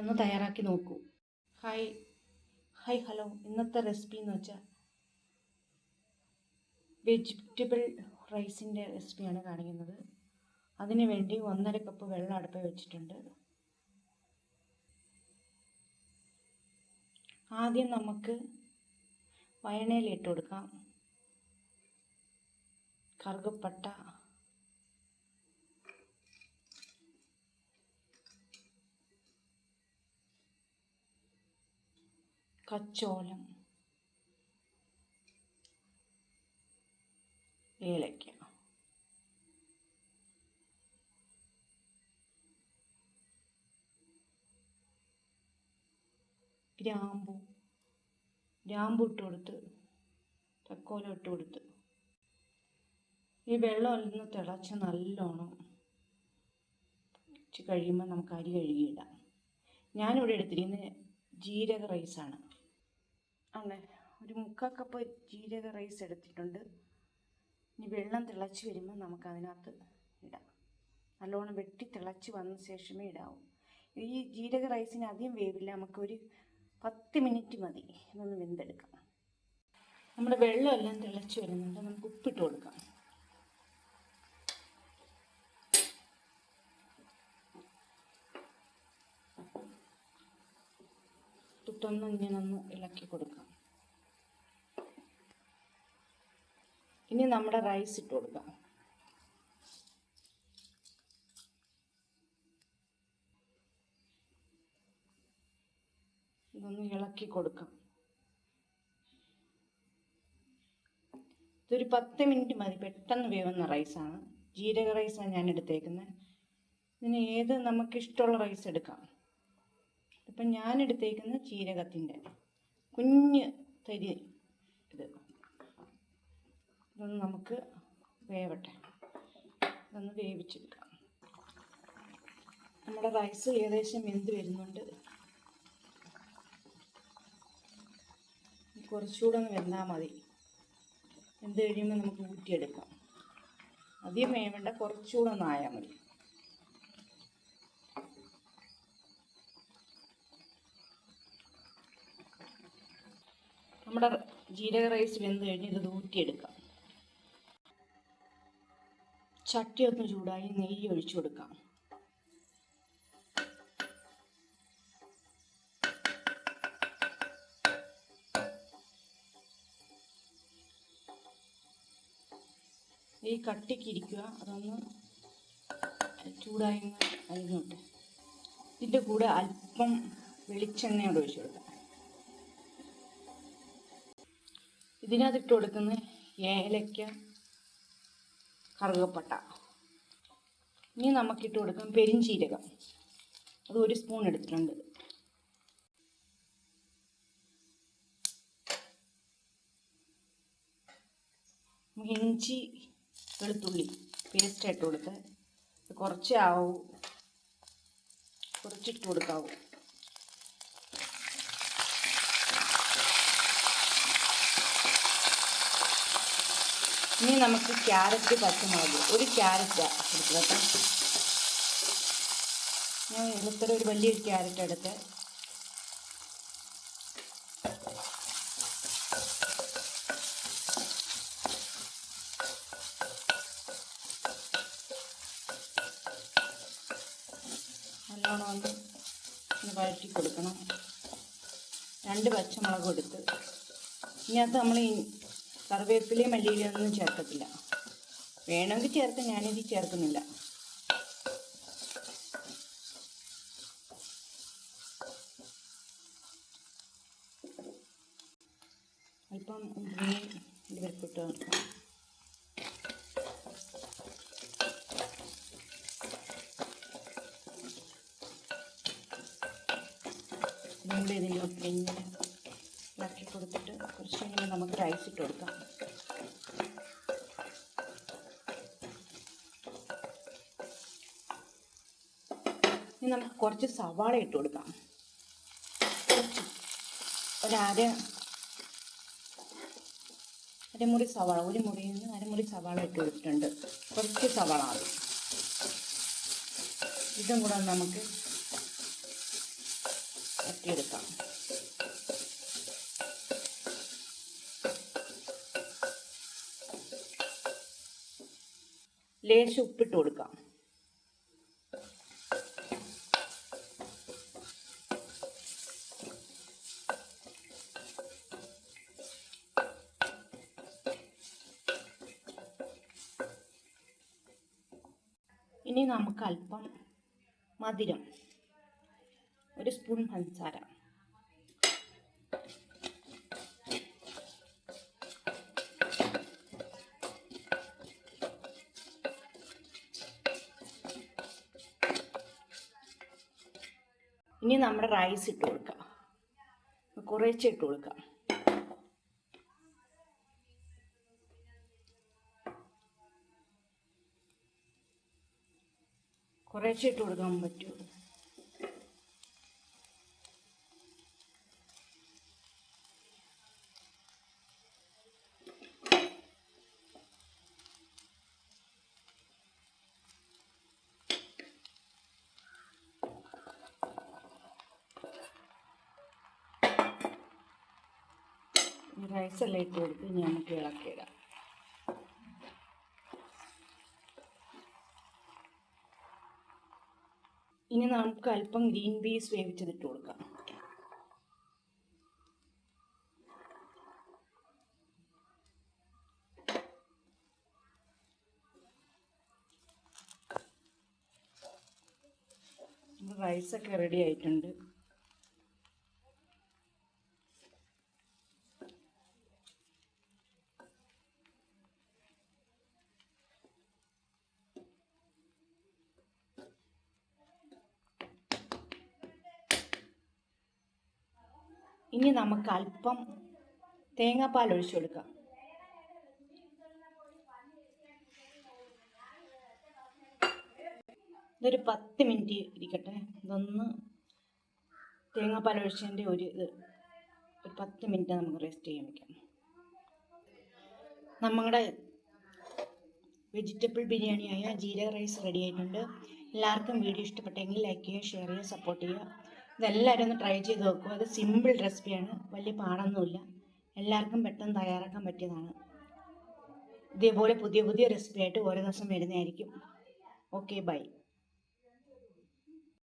ഒന്ന് തയ്യാറാക്കി നോക്കൂ. ഹായ് ഹായ് ഹലോ ഇന്നത്തെ റെസിപ്പി എന്ന് വെച്ചാൽ വെജിറ്റബിൾ റൈസിന്റെ റെസിപ്പിയാണ് കാണിക്കുന്നത്. അതിന് വേണ്ടി ഒന്നര കപ്പ് വെള്ളം അടുപ്പ് വെച്ചിട്ടുണ്ട്. ആദ്യം നമുക്ക് വയണയിൽ ഇട്ട് കൊടുക്കാം. കറുകപ്പട്ട കച്ചോലം. ഏലക്ക ഗ്രാമ്പു. ഗ്രാമ്പു ഇട്ട് കൊടുത്ത് തക്കോലം ഇട്ട് കൊടുത്ത്. ഈ വെള്ളം ഒന്ന് തിളച്ച് നല്ലോണം കഴിയുമ്പോൾ നമുക്ക് അരി കഴുകിയിടാം. ഞാനിവിടെ എടുത്തിരിക്കുന്നത് ജീരക റൈസാണ് അങ്ങനെ ഒരു മുക്കാൽ കപ്പ് ജീരക റൈസ് എടുത്തിട്ടുണ്ട്. ഇനി വെള്ളം തിളച്ച് വരുമ്പോൾ നമുക്ക് അതിനകത്ത് ഇടാം. നല്ലോണം വെട്ടി തിളച്ച് വന്ന ശേഷമേ ഇടാവൂ. ഈ ജീരക റൈസിന് അധികം വേവില്ല. നമുക്കൊരു പത്ത് മിനിറ്റ് മതി. ഇതൊന്ന് വെന്തെടുക്കാം. നമ്മുടെ വെള്ളമെല്ലാം തിളച്ച് വരുന്നുണ്ട്. നമുക്ക് ഉപ്പിട്ട് കൊടുക്കാം. ഇട്ടൊന്ന് ഇങ്ങനെ ഒന്ന് ഇളക്കി കൊടുക്കാം. ഇനി നമ്മുടെ റൈസ് ഇട്ട് കൊടുക്കാം. ഇതൊന്ന് ഇളക്കി കൊടുക്കാം. ഇതൊരു പത്ത് മിനിറ്റ് മതി. പെട്ടെന്ന് വേവുന്ന റൈസാണ് ജീരക റൈസാണ് ഞാൻ എടുത്തേക്കുന്നത് ഇതിന് ഏത് നമുക്കിഷ്ടമുള്ള റൈസ് എടുക്കാം. ഇപ്പം ഞാൻ എടുത്തേക്കുന്നത് ജീരകത്തിന്റെ കുഞ്ഞ് തരി ഇത്. ഇതൊന്ന് നമുക്ക് വേവട്ടെ. ഇതൊന്ന് വേവിച്ചെടുക്കാം. നമ്മുടെ റൈസ് ഏകദേശം വെന്ത് വരുന്നുണ്ട്. കുറച്ചുകൂടെ ഒന്ന് വെന്താൽ മതി. വെന്ത് കഴിയുമ്പോൾ നമുക്ക് ഊറ്റിയെടുക്കാം. അധികം വേവേണ്ട കുറച്ചുകൂടെ ഒന്ന് ആയാൽ മതി. നമ്മുടെ ജീരക റൈസ് വെന്ത് കഴിഞ്ഞ് ഇത് ഊറ്റിയെടുക്കാം. ചട്ടി ഒന്ന് ചൂടായി നെയ്യ് ഒഴിച്ചു കൊടുക്കാം. ഈ കട്ടിക്ക് ഇരിക്കുക. അതൊന്ന് ചൂടായി അരിഞ്ഞോട്ടെ. ഇതിന്റെ കൂടെ അല്പം വെളിച്ചെണ്ണയോട് ഒഴിച്ചു കൊടുക്കാം. ഇതിനകത്തിട്ട് കൊടുക്കുന്ന ഏലക്ക കറുകപ്പട്ട. ഇനി നമുക്കിട്ട് കൊടുക്കാം പെരിഞ്ചീരകം. അത് ഒരു സ്പൂൺ എടുത്തിട്ടുണ്ട്. ഇഞ്ചി വെളുത്തുള്ളി പേസ്റ്റ് കൊടുത്ത് കുറച്ചേ ആവൂ. കുറച്ചിട്ട് കൊടുക്കാവൂ. ഇനി നമുക്ക് ക്യാരറ്റ് പച്ചമുളക്. ഒരു ക്യാരറ്റ് എടുത്ത് കേട്ടോ. ഞാൻ ഇന്നത്തെ ഒരു വലിയൊരു ക്യാരറ്റ് എടുത്ത് നല്ലോണം വഴറ്റി കൊടുക്കണം. രണ്ട് പച്ചമുളക് എടുത്ത്. ഇതിനകത്ത് നമ്മൾ കറിവേപ്പിലയും മല്ലിയിലയും ഒന്നും ചേർക്കത്തില്ല. വേണമെങ്കിൽ ചേർത്ത് ഞാനിത് ചേർക്കുന്നില്ല. അല്പം ഇവർക്ക് നോക്കാം വീണ്ടും ഇതിലൊക്കെ ഇങ്ങനെ ഇളക്കി കൊടുത്തിട്ട് കുറച്ച് കഴിയുമ്പോൾ ഇട്ട് കൊടുക്കാം. ഇനി നമുക്ക് കുറച്ച് സവാള ഇട്ട് കൊടുക്കാം. കുറച്ച്. ഒരര അരമുറി സവാള ഒരു മുറിയിൽ നിന്ന് അരമുറി സവാള ഇട്ട് കൊടുത്തിട്ടുണ്ട്. കുറച്ച് സവാള മതി. ഇതും കൂടെ നമുക്ക് തട്ടിയെടുക്കാം ലേശം ഉപ്പിട്ട് കൊടുക്കാം. ഇനി നമുക്ക് അല്പം മധുരം. ഒരു സ്പൂൺ പഞ്ചസാര. ഇനി നമ്മുടെ റൈസ് ഇട്ട് കൊടുക്കാം. കുറേശ്ശെ ഇട്ട് കൊടുക്കാം. കുറേശ്ശെ ഇട്ട് കൊടുക്കാൻ പറ്റുമോ? റൈസെല്ലാം ഇട്ട് കൊടുത്ത് ഞാൻ ഇളക്കിയിടാം ഇനി നമുക്ക് അല്പം ഗ്രീൻ പീസ് വേവിച്ചതിട്ട് കൊടുക്കാം. റൈസൊക്കെ റെഡി ആയിട്ടുണ്ട്. ഇനി നമുക്ക് അല്പം തേങ്ങാപ്പാൽ ഒഴിച്ചു കൊടുക്കാം. ഇതൊരു പത്ത് മിനിറ്റ് ഇരിക്കട്ടെ. ഇതൊന്ന് തേങ്ങാപ്പാൽ ഒഴിച്ചതിന്റെ ഒരു ഇത് ഒരു പത്ത് മിനിറ്റ് നമുക്ക് റെസ്റ്റ് ചെയ്യാൻ വയ്ക്കാം നമ്മുടെ വെജിറ്റബിൾ ബിരിയാണിയായ ജീരക റൈസ് റെഡി ആയിട്ടുണ്ട്. എല്ലാവർക്കും വീഡിയോ ഇഷ്ടപ്പെട്ടെങ്കിൽ ലൈക്ക് ചെയ്യുക ഷെയർ ചെയ്യുക സപ്പോർട്ട് ചെയ്യുക. ഇതെല്ലാവരും ഒന്ന് ട്രൈ ചെയ്ത് നോക്കുക അത് സിമ്പിൾ റെസിപ്പിയാണ് വലിയ പാടൊന്നുമില്ല. എല്ലാവർക്കും പെട്ടെന്ന് തയ്യാറാക്കാൻ പറ്റിയതാണ്. ഇതേപോലെ പുതിയ പുതിയ റെസിപ്പി ആയിട്ട് ഓരോ ദിവസം വരുന്നതായിരിക്കും. Okay bye